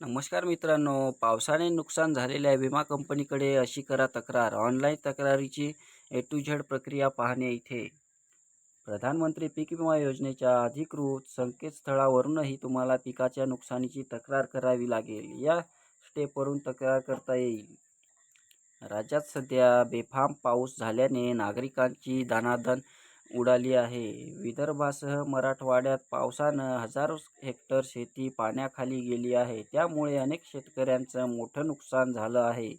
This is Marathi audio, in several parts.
नमस्कार मित्रांनो पावसाने नुकसान झालेल्या विमा कंपनीकडे अशी करा तक्रार. ऑनलाईन तक्रारीची ए टू झेड प्रक्रिया पाहणे इथे. प्रधानमंत्री पीक विमा योजनेच्या अधिकृत संकेतस्थळावरूनही तुम्हाला पिकाच्या नुकसानीची तक्रार करावी लागेल. या स्टेपवरून तक्रार करता येईल. राज्यात सध्या बेफाम पाऊस झाल्याने नागरिकांची दानादन उडाली आहे. विदर्भासह मराठवाड्यात पावसानं हजारो हेक्टर शेती पाण्याखाली गेली आहे. त्यामुळे अनेक शेतकऱ्यांचं मोठं नुकसान झालं आहे.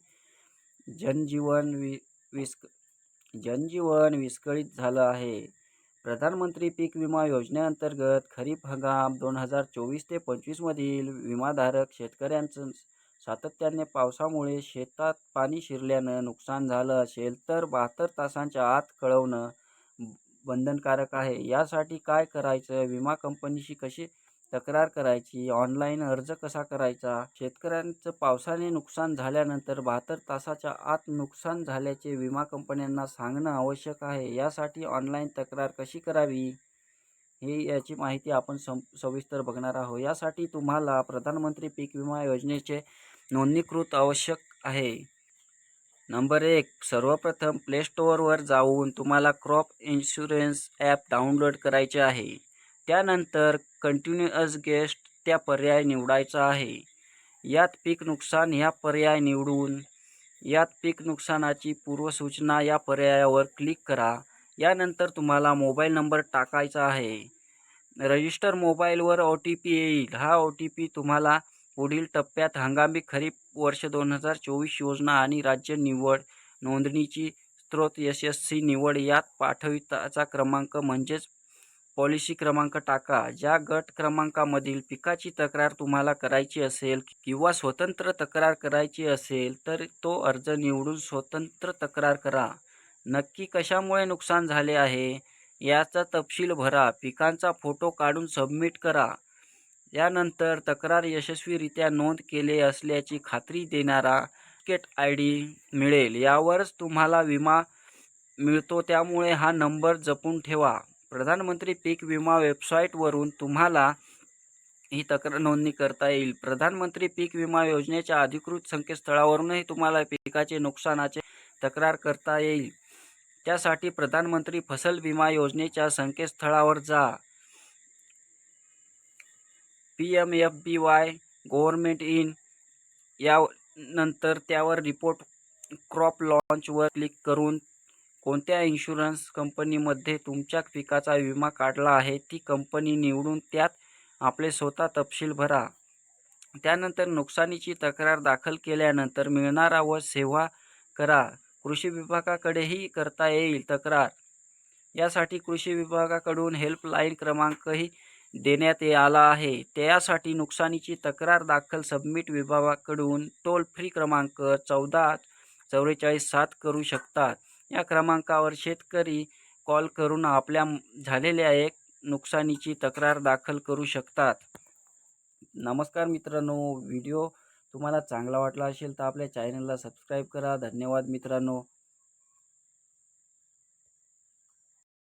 जनजीवन वि विस्क जनजीवन विस्कळीत झालं आहे. प्रधानमंत्री पीक विमा योजनेअंतर्गत खरीप हंगाम दोन हजार चोवीस ते पंचवीसमधील विमाधारक शेतकऱ्यांचं सातत्याने पावसामुळे शेतात पाणी शिरल्यानं नुकसान झालं असेल तर बहात्तर तासांच्या आत कळवणं बंधनकारक आहे. यासाठी काय करायचं? विमा कंपनीशी कशी तक्रार करायची? ऑनलाईन अर्ज कसा करायचा? शेतकऱ्यांचं पावसाने नुकसान झाल्यानंतर बहात्तर तासाच्या आत नुकसान झाल्याचे विमा कंपन्यांना सांगणं आवश्यक आहे. यासाठी ऑनलाईन तक्रार कशी करावी? हे याची माहिती आपण सं सविस्तर बघणार आहोत. यासाठी तुम्हाला प्रधानमंत्री पीक विमा योजनेचे नोंदणीकृत आवश्यक आहे. नंबर एक सर्वप्रथम प्ले स्टोअरवर जाऊन तुम्हाला क्रॉप इन्शुरन्स ॲप डाउनलोड करायचे आहे. त्यानंतर कंटिन्युअस गेस्ट त्या पर्याय निवडायचा आहे. यात पीक नुकसान ह्या पर्याय निवडून यात पीक नुकसानाची पूर्वसूचना या पर्यायावर क्लिक करा. यानंतर तुम्हाला मोबाईल नंबर टाकायचा आहे. रजिस्टर मोबाईलवर ओ टी पी येईल. हा ओ टी पी तुम्हाला पुढील टप्प्यात हंगामी खरीप वर्ष दोन हजार चोवीस योजना आणि राज्य निवड नोंदणीची स्त्रोत यशस्वी निवड यात पाठविताचा क्रमांक म्हणजेच पॉलिसी क्रमांक टाका. ज्या गट क्रमांकामधील पिकाची तक्रार तुम्हाला करायची असेल किंवा स्वतंत्र तक्रार करायची असेल तर तो अर्ज निवडून स्वतंत्र तक्रार करा. नक्की कशामुळे नुकसान झाले आहे? याचा तपशील भरा. पिकांचा फोटो काढून सबमिट करा. यानंतर तक्रार यशस्वीरित्या नोंद केले असल्याची खात्री देणारा केट आय डी मिळेल. यावरच तुम्हाला विमा मिळतो त्यामुळे हा नंबर जपून ठेवा. प्रधानमंत्री पीक विमा वेबसाईटवरून तुम्हाला ही तक्रार नोंदणी करता येईल. प्रधानमंत्री पीक विमा योजनेच्या अधिकृत संकेतस्थळावरूनही तुम्हाला पिकाचे नुकसानाचे तक्रार करता येईल. त्यासाठी प्रधानमंत्री फसल विमा योजनेच्या संकेतस्थळावर जा. P M F B Y government in या नंतर त्यावर रिपोर्ट क्रॉप लॉन्चवर क्लिक करून कोणत्या इन्शुरन्स कंपनीमध्ये तुमच्या पिकाचा विमा काढला आहे ती कंपनी निवडून त्यात आपले स्वतः तपशील भरा. त्यानंतर नुकसानीची तक्रार दाखल केल्यानंतर मिळणारा व सेवा करा. कृषी विभागाकडेही करता येईल तक्रार. यासाठी कृषी विभागाकडून हेल्पलाईन क्रमांकही देण्यात आला आहे. त्यासाठी नुकसानीची तक्रार दाखल सबमिट विभागाकडून टोल फ्री क्रमांक चौदा चौवेचाळीस सात करू शकतात. या क्रमांकावर शेतकरी कॉल करून आपल्या झालेल्या एक नुकसानीची तक्रार दाखल करू शकतात. नमस्कार मित्रांनो व्हिडिओ तुम्हाला चांगला वाटला असेल तर आपल्या चॅनलला सबस्क्राईब करा. धन्यवाद मित्रांनो.